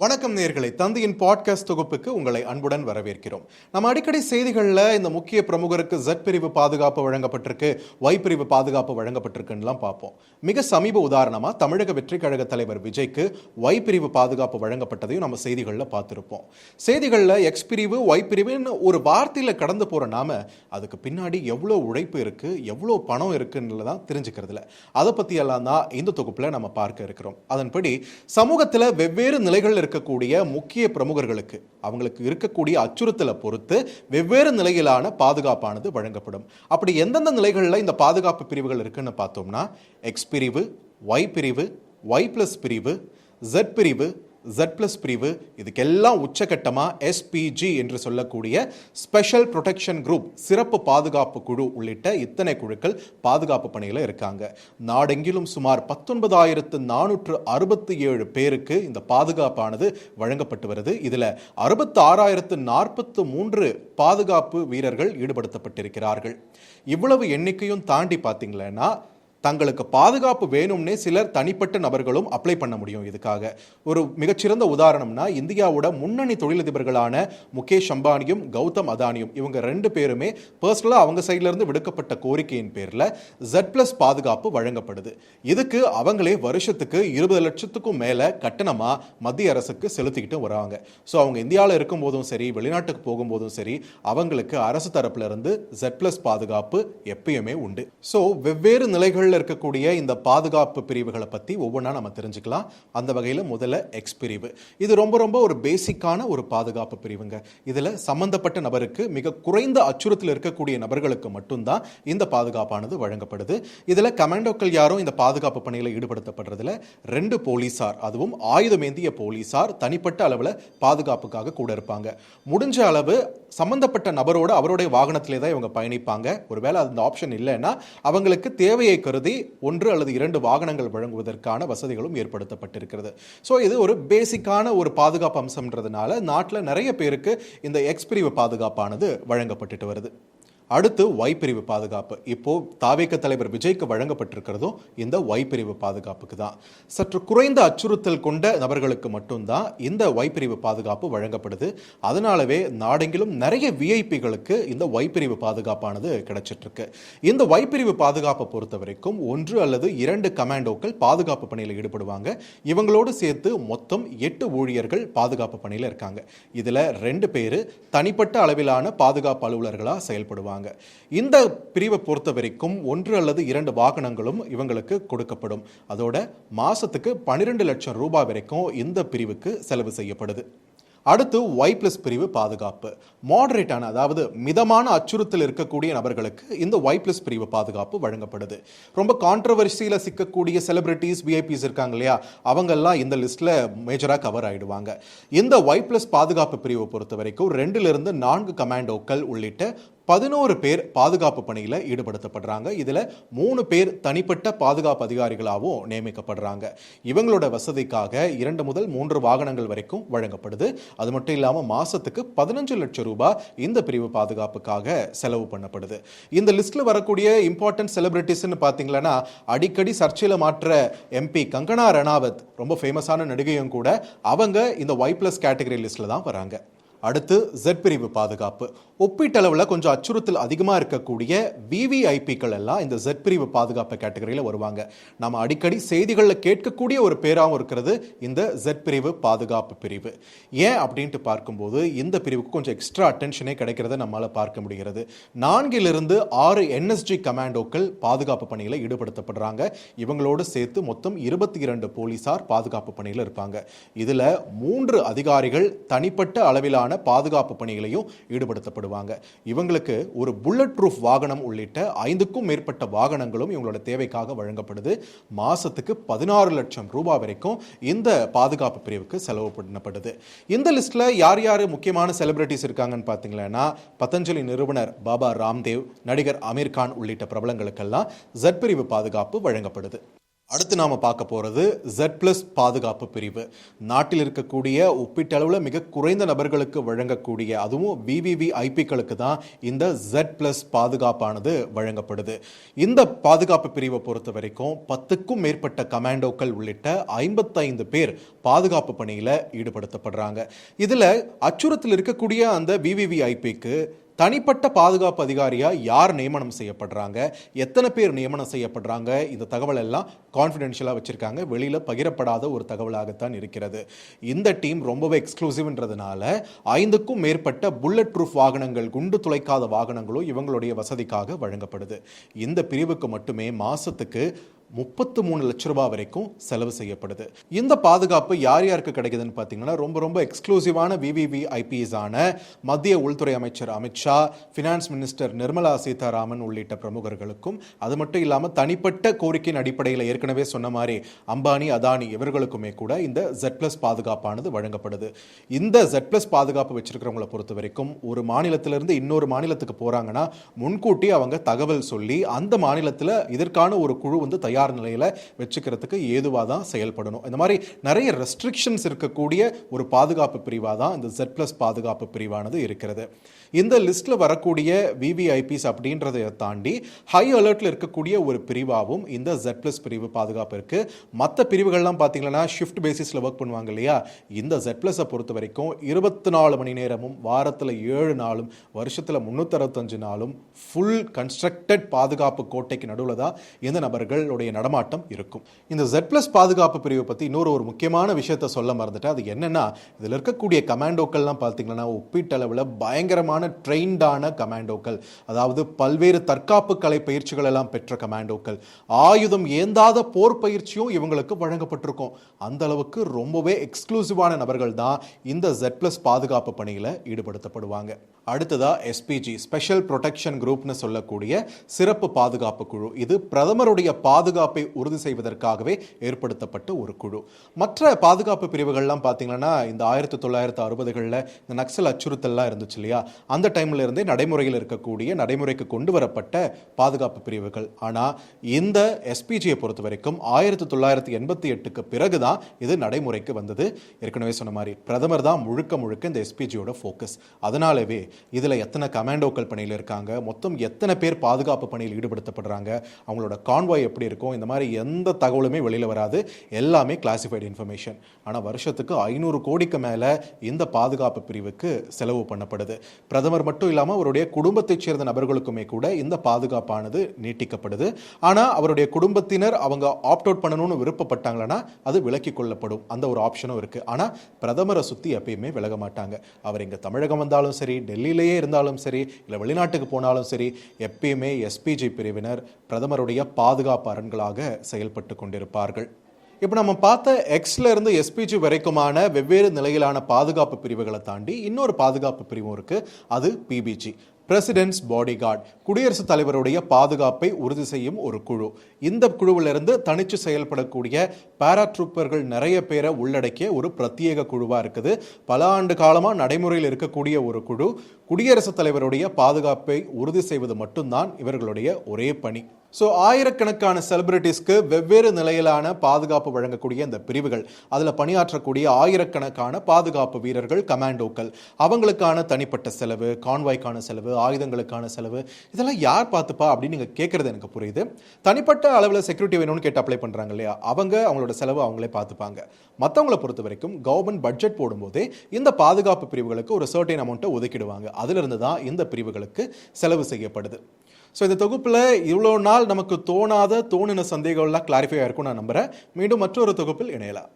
வணக்கம் நேர்களை தந்தையின் பாட்காஸ்ட் தொகுப்புக்கு உங்களை அன்புடன் வரவேற்கிறோம். நம்ம அடிக்கடி செய்திகளில் இந்த முக்கிய பிரமுகருக்கு ஜட் பிரிவு பாதுகாப்பு வழங்கப்பட்டிருக்கு ஒய் பிரிவு பாதுகாப்பு வழங்கப்பட்டிருக்குன்னுலாம் பார்ப்போம். மிக சமீப உதாரணமாக தமிழக வெற்றி கழக தலைவர் விஜய்க்கு ஒய் பிரிவு பாதுகாப்பு வழங்கப்பட்டதையும் நம்ம செய்திகளில் பார்த்துருப்போம். செய்திகளில் எக்ஸ் பிரிவு ஒய் பிரிவுன்னு ஒரு வார்த்தையில் கடந்து போற நாம அதுக்கு பின்னாடி எவ்வளோ உழைப்பு இருக்கு எவ்வளோ பணம் இருக்குன்னு தான் தெரிஞ்சுக்கிறதுல அதை பற்றியெல்லாம் தான் இந்த தொகுப்பில் நம்ம பார்க்க இருக்கிறோம். அதன்படி சமூகத்தில் வெவ்வேறு நிலைகள் இருக்கக்கூடிய முக்கிய பிரமுகர்களுக்கு அவங்களுக்கு இருக்கக்கூடிய அச்சுறுத்தலை பொறுத்து வெவ்வேறு நிலையிலான பாதுகாப்பானது வழங்கப்படும். அப்படி எந்தெந்த நிலைகளில் இந்த பாதுகாப்பு பிரிவுகள் இருக்குன்னு பார்த்தோம்னா எக்ஸ் பிரிவு ஒய் பிரிவு ஒய் பிளஸ் பிரிவு ஜெட் பிரிவு ஜெட் ப்ளஸ் பிரிவு இதுக்கெல்லாம் உச்சகட்டமாக எஸ்பிஜி என்று சொல்லக்கூடிய ஸ்பெஷல் ப்ரொடெக்ஷன் குரூப் சிறப்பு பாதுகாப்பு குழு உள்ளிட்ட இத்தனை குழுக்கள் பாதுகாப்பு பணியில் இருக்காங்க. நாடெங்கிலும் சுமார் பத்தொன்பதாயிரத்து நானூற்று அறுபத்தி ஏழு பேருக்கு இந்த பாதுகாப்பானது வழங்கப்பட்டு வருது. இதில் அறுபத்து ஆறாயிரத்து நாற்பத்து மூன்று பாதுகாப்பு வீரர்கள் ஈடுபடுத்தப்பட்டிருக்கிறார்கள். இவ்வளவு எண்ணிக்கையும் தாண்டி பார்த்தீங்களன்னா தங்களுக்கு பாதுகாப்பு வேணும்னே சிலர் தனிப்பட்ட நபர்களும் அப்ளை பண்ண முடியும் இதுக்காக. ஒரு மிகச்சிறந்த உதாரணம்னா இந்தியாவோட முன்னணி தொழிலதிபர்களான முகேஷ் அம்பானியும் கௌதம் அதானியும் இவங்க ரெண்டு பேருமே பர்சனலாக அவங்க சைட்லேருந்து விடுக்கப்பட்ட கோரிக்கையின் பேரில் ஜெட் பிளஸ் பாதுகாப்பு வழங்கப்படுது. இதுக்கு அவங்களே வருஷத்துக்கு இருபது லட்சத்துக்கும் மேலே கட்டணமாக மத்திய அரசுக்கு செலுத்திக்கிட்டு வராங்க. ஸோ அவங்க இந்தியாவில் இருக்கும்போதும் சரி வெளிநாட்டுக்கு போகும்போதும் சரி அவங்களுக்கு அரசு தரப்புல இருந்து Z பிளஸ் பாதுகாப்பு எப்பயுமே உண்டு. ஸோ வெவ்வேறு நிலைகளில் இருக்கக்கூடிய இந்த பாதுகாப்பு பிரிவுகளை பற்றி ஒவ்வொன்றா நம்ம தெரிஞ்சுக்கலாம். அந்த வகையில் முதல்ல எக்ஸ் பிரிவு. இது ரொம்ப ரொம்ப ஒரு பேசிக்கான ஒரு பாதுகாப்பு பிரிவுங்க. இதில் சம்பந்தப்பட்ட நபருக்கு மிக குறைந்த அச்சுறுத்தல் இருக்கக்கூடிய நபர்களுக்கு மட்டும்தான் இந்த பாதுகாப்பானது வழங்கப்படுது. இதில் கமாண்டோக்கள் யாரும் இந்த பாதுகாப்பு பணியில் ஈடுபடுத்தப்படுறதுல ரெண்டு போலீஸார் அதுவும் ஆயுதமேந்திய போலீஸார் தனிப்பட்ட அளவில் பாதுகாப்புக்காக கூட இருப்பாங்க. முடிஞ்ச அளவு சம்பந்தப்பட்ட நபரோட அவருடைய வாகனத்திலே தான் இவங்க பயணிப்பாங்க. ஒருவேளை அந்த ஆப்ஷன் இல்லைன்னா அவங்களுக்கு தேவையை கரு கருதி ஒன்று அல்லது இரண்டு வாகனங்கள் வழங்குவதற்கான வசதிகளும் ஏற்படுத்தப்பட்டிருக்கிறது. ஸோ இது ஒரு பேசிக்கான ஒரு பாதுகாப்பு அம்சம்ன்றதுனால நாட்டில் நிறைய பேருக்கு இந்த எக்ஸ் பிரிவு பாதுகாப்பானது வழங்கப்பட்டுட்டு வருது. அடுத்து ஒய் பிரிவு பாதுகாப்பு. இப்போ தாவேக்க தலைவர் விஜய்க்கு வழங்கப்பட்டிருக்கிறதும் இந்த ஒய் பிரிவு பாதுகாப்புக்கு தான். சற்று குறைந்த அச்சுறுத்தல் கொண்ட நபர்களுக்கு மட்டும்தான் இந்த ஒய் பிரிவு பாதுகாப்பு வழங்கப்படுது. அதனாலவே நாடெங்கிலும் நிறைய விஐபிகளுக்கு இந்த ஒய் பிரிவு பாதுகாப்பானது கிடைச்சிட்டு இருக்கு இந்த ஒய் பிரிவு பாதுகாப்பை பொறுத்த வரைக்கும் ஒன்று அல்லது இரண்டு கமாண்டோக்கள் பாதுகாப்பு பணியில் ஈடுபடுவாங்க. இவங்களோடு சேர்த்து மொத்தம் எட்டு ஊழியர்கள் பாதுகாப்பு பணியில் இருக்காங்க. இதுல ரெண்டு பேர் தனிப்பட்ட அளவிலான பாதுகாப்பு அலுவலர்களாக செயல்படுவாங்க. இந்த பிரிவை பொறுத்த வரைக்கும் ஒன்று அல்லது இரண்டு வாகனங்களும் இவங்களுக்கு கொடுக்கப்படும். அதோட மாசத்துக்கு பன்னிரெண்டு லட்சம் ரூபாய் வரைக்கும் இந்த பிரிவுக்கு செலவு செய்யப்படுது. அடுத்து ஒய் பிளஸ் பிரிவு பாதுகாப்பு. மாடரேட்டான அதாவது மிதமான அச்சுறுத்தல் இருக்கக்கூடிய நபர்களுக்கு இந்த ஒய் பிளஸ் பிரிவு பாதுகாப்பு வழங்கப்படுது. ரொம்ப கான்ட்ரவர்சியில் சிக்கக்கூடிய செலிபிரிட்டிஸ் விஐபிஸ் இருக்காங்க இல்லையா? அவங்கெல்லாம் இந்த லிஸ்ட்ல மேஜராக கவர் ஆயிடுவாங்க. இந்த ஒய் பிளஸ் பாதுகாப்பு பிரிவை பொறுத்த வரைக்கும் ரெண்டுலேருந்து நான்கு கமாண்டோக்கள் உள்ளிட்ட பதினோரு பேர் பாதுகாப்பு பணியில் ஈடுபடுத்தப்படுறாங்க. இதில் மூணு பேர் தனிப்பட்ட பாதுகாப்பு அதிகாரிகளாகவும் நியமிக்கப்படுறாங்க. இவங்களோட வசதிக்காக இரண்டு முதல் மூன்று வாகனங்கள் வரைக்கும் வழங்கப்படுது. அது மட்டும் இல்லாமல் மாதத்துக்கு பதினஞ்சு லட்சம் ரூபாய் இந்த பிரிவு பாதுகாப்புக்காக செலவு பண்ணப்படுது. இந்த லிஸ்ட்டில் வரக்கூடிய இம்பார்ட்டன்ட் செலிபிரிட்டிஸ்ன்னு பார்த்தீங்களன்னா அடிக்கடி சர்ச்சையில் மாற்ற எம்பி கங்கனா ரணாவத் ரொம்ப ஃபேமஸான நடிகையும் கூட அவங்க இந்த ஒய் பிளஸ் கேட்டகரி லிஸ்ட்டில் தான் வராங்க. அடுத்து ஜெட் பிரிவு பாதுகாப்பு. ஒப்பீட்டளவில் கொஞ்சம் அச்சுறுத்தல் அதிகமாக இருக்கக்கூடிய விவிஐபிக்கள் எல்லாம் இந்த ஜெட் பிரிவு பாதுகாப்பு கேட்டகரியில் வருவாங்க. நம்ம அடிக்கடி செய்திகளில் கேட்கக்கூடிய ஒரு பேராகவும் இருக்கிறது இந்த ஜெட் பிரிவு பாதுகாப்பு பிரிவு. ஏன் அப்படின்ட்டு பார்க்கும்போது இந்த பிரிவுக்கு கொஞ்சம் எக்ஸ்ட்ரா அட்டென்ஷனே கிடைக்கிறத நம்மளால் பார்க்க முடிகிறது. நான்கிலிருந்து ஆறு என்எஸ்ஜி கமாண்டோக்கள் பாதுகாப்பு பணியில் ஈடுபடுத்தப்படுறாங்க. இவங்களோடு சேர்த்து மொத்தம் இருபத்தி இரண்டு போலீசார் பாதுகாப்பு பணியில் இருப்பாங்க. இதில் மூன்று அதிகாரிகள் தனிப்பட்ட அளவிலான பாதுகாப்பு பணிகளையும் ஈடுபடுத்தப்படுவாங்க. இவங்களுக்கு ஒரு புல்லட் ப்ரூஃப் வாகனம் உள்ளிட்ட ஐந்துக்கும் மேற்பட்ட வாகனங்களும் இவங்களோட தேவைக்காக வழங்கப்படுது. மாசத்துக்கு பதினாறு லட்சம் ரூபாய் வரைக்கும் இந்த பாதுகாப்பு பிரிவுக்கு செலவு பண்ணப்படுது. இந்த லிஸ்ட்ல யார் யார் முக்கியமான செலிபிரிட்டிஸ் இருக்காங்கன்னு பார்த்தீங்கன்னா பதஞ்சலி நிறுவனர் பாபா ராம்தேவ் நடிகர் அமீர் கான் உள்ளிட்ட பிரபலங்களுக்கெல்லாம் பிரிவு பாதுகாப்பு வழங்கப்படுது. அடுத்து நாம் பார்க்க போகிறது ஜெட் ப்ளஸ் பாதுகாப்பு பிரிவு. நாட்டில் இருக்கக்கூடிய ஒப்பீட்டளவில் மிக குறைந்த நபர்களுக்கு வழங்கக்கூடிய அதுவும் விவிவி ஐபிக்களுக்கு தான் இந்த ஜெட் ப்ளஸ் பாதுகாப்பானது வழங்கப்படுது. இந்த பாதுகாப்பு பிரிவை பொறுத்த வரைக்கும் பத்துக்கும் மேற்பட்ட கமாண்டோக்கள் உள்ளிட்ட ஐம்பத்தைந்து பேர் பாதுகாப்பு பணியில் ஈடுபடுத்தப்படுறாங்க. இதில் அச்சுறுத்தல் இருக்கக்கூடிய அந்த விவிவி ஐபிக்கு தனிப்பட்ட பாதுகாப்பு அதிகாரியாக யார் நியமனம் செய்யப்படுறாங்க? எத்தனை பேர் நியமனம் செய்யப்படுறாங்க? இந்த தகவல் எல்லாம் கான்ஃபிடென்ஷியலாக வச்சுருக்காங்க. வெளியில் பகிரப்படாத ஒரு தகவலாகத்தான் இருக்கிறது. இந்த டீம் ரொம்பவே எக்ஸ்க்ளூசிவ்ன்றதுனால ஐந்துக்கும் மேற்பட்ட புல்லட் ப்ரூஃப் வாகனங்கள் குண்டு துளைக்காத வாகனங்களும் இவங்களுடைய வசதிக்காக வழங்கப்படுது. இந்த பிரிவுக்கு மட்டுமே மாதத்துக்கு முப்பத்து மூணு லட்ச ரூபாய் வரைக்கும் செலவு செய்யப்படுது. இந்த பாதுகாப்பு யார் யாருக்கு கிடைக்குதுன்னு பார்த்தீங்கன்னா ரொம்ப ரொம்ப எக்ஸ்க்ளூசிவான விவிவி ஐபிஎஸ் ஆன மத்திய உள்துறை அமைச்சர் அமித்ஷா ஃபினான்ஸ் மினிஸ்டர் நிர்மலா சீதாராமன் உள்ளிட்ட பிரமுகர்களுக்கும் அது மட்டும் இல்லாமல் தனிப்பட்ட கோரிக்கையின் அடிப்படையில் ஏற்கனவே சொன்ன மாதிரி அம்பானி அதானி இவர்களுக்குமே கூட இந்த ஜெட் பிளஸ் பாதுகாப்பானது வழங்கப்படுது. இந்த ஜெட் பிளஸ் பாதுகாப்பு வச்சிருக்கிறவங்களை பொறுத்த வரைக்கும் ஒரு மாநிலத்திலிருந்து இன்னொரு மாநிலத்துக்கு போறாங்கன்னா முன்கூட்டி அவங்க தகவல் சொல்லி அந்த மாநிலத்தில் இதற்கான ஒரு குழு வந்து தயார் நிலையில் வச்சுக்கிறதுக்கு ஏதுவாக தான் செயல்படணும். இந்த மாதிரி நிறைய ரெஸ்ட்ரிக்ஷன்ஸ் இருக்கக்கூடிய ஒரு பாதுகாப்பு பிரிவாக தான் இந்த ஜெட் ப்ளஸ் பாதுகாப்பு பிரிவானது இருக்கிறது. இந்த லிஸ்ட்ல வரக்கூடிய விவிஐபிஸ் அப்படின்றதை தாண்டி ஹை அலர்ட்ல இருக்கக்கூடிய ஒரு பிரிவாகவும் இந்த ஜெட் ப்ளஸ் பிரிவு பாதுகாப்பு இருக்கு. மற்ற பிரிவுகள்லாம் பார்த்தீங்கன்னா ஷிஃப்ட் பேசிஸில் ஒர்க் பண்ணுவாங்க இல்லையா? இந்த ஜெட் பிளஸை பொறுத்த வரைக்கும் இருபத்தி நாலு மணி நேரமும் வாரத்தில் ஏழு நாளும் வருஷத்தில் முந்நூற்றறுபத்தஞ்சு நாளும் ஃபுல் கன்ஸ்ட்ரக்டட் பாதுகாப்பு கோட்டைக்கு நடுவில் தான் இந்த நபர்களுடைய நடமாட்டம் இருக்கும். இந்த ஜெட் பிளஸ் பாதுகாப்பு பிரிவை பற்றி இன்னொரு ஒரு முக்கியமான விஷயத்தை சொல்ல மறந்துட்டேன். அது என்னென்னா இதில் இருக்கக்கூடிய கமாண்டோக்கள்லாம் பார்த்தீங்கன்னா ஒப்பீட்டளவில் பயங்கரமான ட்ரெயின்டான கமாண்டோக்கள். அதாவது பல்வேறு தற்காப்பு கலை பயிற்சிகள் எல்லாம் பெற்ற கமாண்டோக்கள். ஆயுதம் ஏந்தாத போர் பயிற்சியும் இவங்களுக்கு வழங்கப்பட்டிருக்கும். அந்த அளவுக்கு ரொம்பவே எக்ஸ்க்ளூசிவான நபர்கள் தான் இந்த ஜெட் பிளஸ் பாதுகாப்பு பணியில் ஈடுபடுத்தப்படுவாங்க. அடுத்ததா எஸ்பிஜி ஸ்பெஷல் ப்ரொடெக்ஷன் குரூப்னு சொல்லக்கூடிய சிறப்பு பாதுகாப்பு குழு. இது பிரதமருடைய பாதுகாப்பு பாதுகாப்பை உறுதி செய்வதற்காகவே ஏற்படுத்தப்பட்ட ஒரு குழு. மற்ற பாதுகாப்பு பிரிவுகள்லாம் பார்த்தீங்கன்னா இந்த ஆயிரத்தி தொள்ளாயிரத்து அறுபதுகளில் இந்த நக்சல் அச்சுறுத்தல்லாம் இருந்துச்சு இல்லையா? அந்த டைம்ல இருந்தே நடைமுறையில் இருக்கக்கூடிய நடைமுறைக்கு கொண்டு வரப்பட்ட பாதுகாப்பு பிரிவுகள். ஆனால் இந்த எஸ்பிஜியை பொறுத்த வரைக்கும் ஆயிரத்தி தொள்ளாயிரத்தி எண்பத்தி எட்டுக்கு பிறகு தான் இது நடைமுறைக்கு வந்தது. ஏற்கனவே சொன்ன மாதிரி பிரதமர் தான் முழுக்க முழுக்க இந்த எஸ்பிஜியோட ஃபோக்கஸ் அதனாலவே இதில் எத்தனை கமாண்டோக்கள் பணியில் இருக்காங்க மொத்தம் எத்தனை பேர் பாதுகாப்பு பணியில் ஈடுபடுத்தப்படுறாங்க அவங்களோட கான்வாய் எப்படி இருக்கும் இந்த மாதிரி எந்த தகவலுமே வெளியில் வராது. எல்லாமே கிளாசிஃபைடு இன்ஃபர்மேஷன் ஆனால் வருஷத்துக்கு ஐநூறு கோடிக்கு மேலே இந்த பாதுகாப்பு பிரிவுக்கு செலவு பண்ணப்படுது. பிரதமர் மட்டும் இல்லாமல் அவருடைய குடும்பத்தைச் சேர்ந்த நபர்களுக்குமே கூட இந்த பாதுகாப்பானது நீட்டிக்கப்படுது. ஆனால் அவருடைய குடும்பத்தினர் அவங்க ஆப்ட் அவுட் பண்ணணும்னு விருப்பப்பட்டாங்களன்னா அது விலக்கிக் கொள்ளப்படும். அந்த ஒரு ஆப்ஷனும் இருக்கு. ஆனால் பிரதமரை சுற்றி எப்பயுமே விலக மாட்டாங்க. அவர் இங்கே தமிழகம் வந்தாலும் சரி டெல்லியிலேயே இருந்தாலும் சரி இல்லை வெளிநாட்டுக்கு போனாலும் சரி எப்பயுமே எஸ்பிஜி பிரிவினர் பிரதமருடைய பாதுகாப்பு அரண்கள் அரண்களாக செயல்பட்டு கொண்டிருப்பார்கள். இப்போ நம்ம பார்த்த எக்ஸ்ல இருந்து எஸ்பிஜி வரைக்குமான வெவ்வேறு நிலையிலான பாதுகாப்பு பிரிவுகளை தாண்டி இன்னொரு பாதுகாப்பு பிரிவும் இருக்கு. அது பிபிஜி பிரசிடென்ட்ஸ் பாடிகார்டு குடியரசுத் தலைவருடைய பாதுகாப்பை உறுதி செய்யும் ஒரு குழு. இந்த குழுவிலிருந்து தனிச்சு செயல்படக்கூடிய பாராட்ரூப்பர்கள் நிறைய பேரை உள்ளடக்கிய ஒரு பிரத்யேக குழுவா இருக்குது. பல ஆண்டு காலமா நடைமுறையில் இருக்கக்கூடிய ஒரு குழு. குடியரசுத் தலைவருடைய பாதுகாப்பை உறுதி செய்வது மட்டும்தான் இவர்களுடைய ஒரே பணி. ஸோ ஆயிரக்கணக்கான செலிபிரிட்டிஸ்க்கு வெவ்வேறு நிலையிலான பாதுகாப்பு வழங்கக்கூடிய இந்த பிரிவுகள். அதில் பணியாற்றக்கூடிய ஆயிரக்கணக்கான பாதுகாப்பு வீரர்கள் கமாண்டோக்கள். அவங்களுக்கான தனிப்பட்ட செலவு கான்வாய்க்கான செலவு ஆயுதங்களுக்கான செலவு இதெல்லாம் யார் பார்த்துப்பா அப்படின்னு நீங்கள் கேட்குறது எனக்கு புரியுது. தனிப்பட்ட அளவில் செக்யூரிட்டி வேணும்னு கேட்டு அப்ளை பண்ணுறாங்க இல்லையா? அவங்க அவங்களோட செலவு அவங்களே பார்த்துப்பாங்க. மற்றவங்களை பொறுத்த வரைக்கும் கவர்மெண்ட் பட்ஜெட் போடும்போதே இந்த பாதுகாப்பு பிரிவுகளுக்கு ஒரு சர்டைன் அமௌண்ட்டை ஒதுக்கிடுவாங்க. அதிலிருந்து தான் இந்த பிரிவுகளுக்கு செலவு செய்யப்படுது. ஸோ இந்த தொகுப்பில் இவ்வளோ நாள் நமக்கு தோணாத தோணின சந்தேகம்லாம் கிளாரிஃபை ஆயிருக்கும் நான் நம்புகிறேன் மீண்டும் மற்றொரு தொகுப்பில் இணையலாம்.